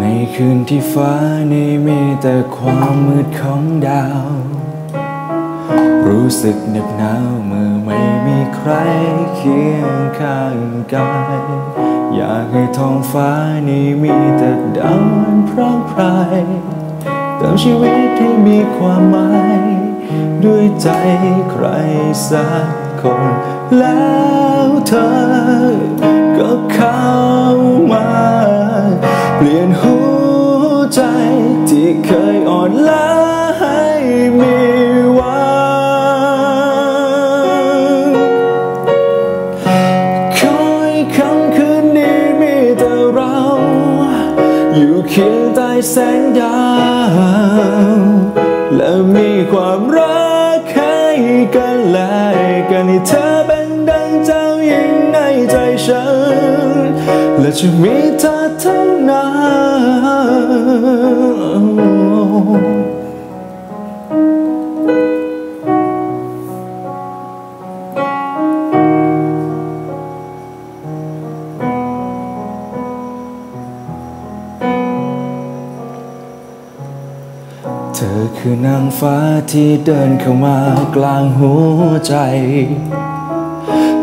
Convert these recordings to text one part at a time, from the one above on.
ในคืนที่ฟ้านี้มีแต่ความมืดของดาว รู้สึกเหน็บหนาวเมื่อไม่มีใครเคียงข้างกาย อยากให้ท้องฟ้านี้มีแต่ดาวพร่างพรายเติมชีวิตให้มีความหมาย ด้วยใจใครสักคนแล้วเธอ เคียงใต้แสงดาว และมีความรักให้กันและกันให้เธอเป็นดังเจ้าหญิงในใจฉัน และจะมีเธอเท่านั้น เธอคือนางฟ้าที่เดินเข้ามากลางหัวใจ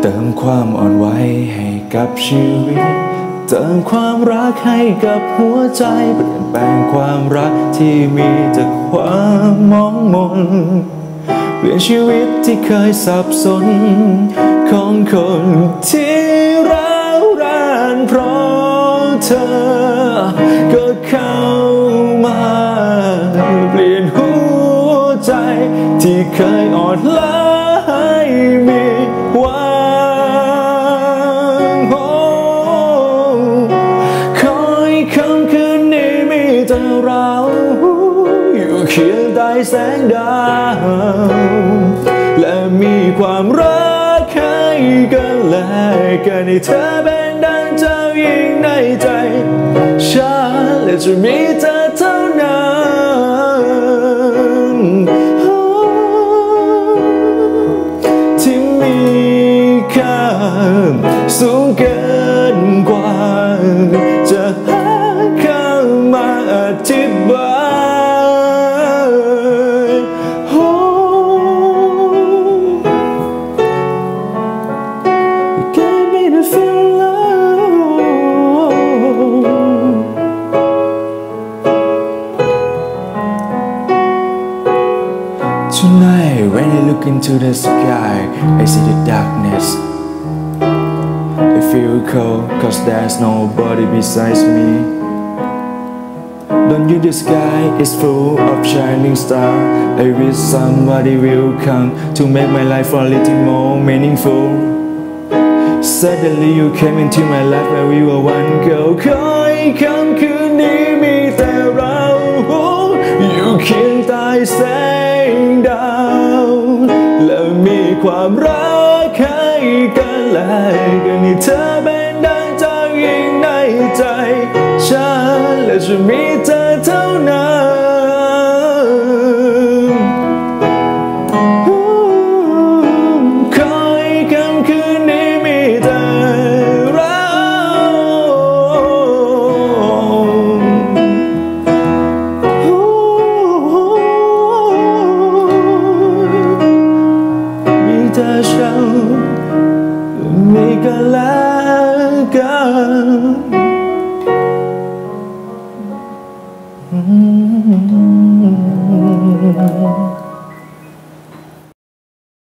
เติมความอ่อนไหวให้กับชีวิต เติมความรักให้กับหัวใจเปลี่ยนแปลงความรักที่มีแต่ความมองมนเปลี่ยนชีวิตที่เคยสับสน ของคนที่ร้าวรานเพราะเธอก็เข้า ที่เคยอ่อนล้าให้มีหวังโอ้คอยคำคืนนี้มีแต่เรา อยู่เคียงใต้แสงดาว และมีความรักให้กันและกันให้เธอเป็นดังเจ้าหญิงในใจ ฉันและจะมีเธอ สูงเกินกว่า จะหาคำมาอธิบายโอ้ You gave me the feel love Tonight when I look into the sky I see the darkness I feel cold cause there's nobody besides me Don't you the sky is full of shining star I wish somebody will come to make my life a little more meaningful Suddenly you came into my life and we were one girl คอยคำคืนนี้มีแต่เรา อยู่เคียงใต้แสงดาว และมีความรักให้ กันและกันให้เธอเป็นดังจาหญิงในใจ ฉันและจะมีเธอเท่านั้นคอยคำคืนนี้มีแต่เรามีแต่ฉัน segala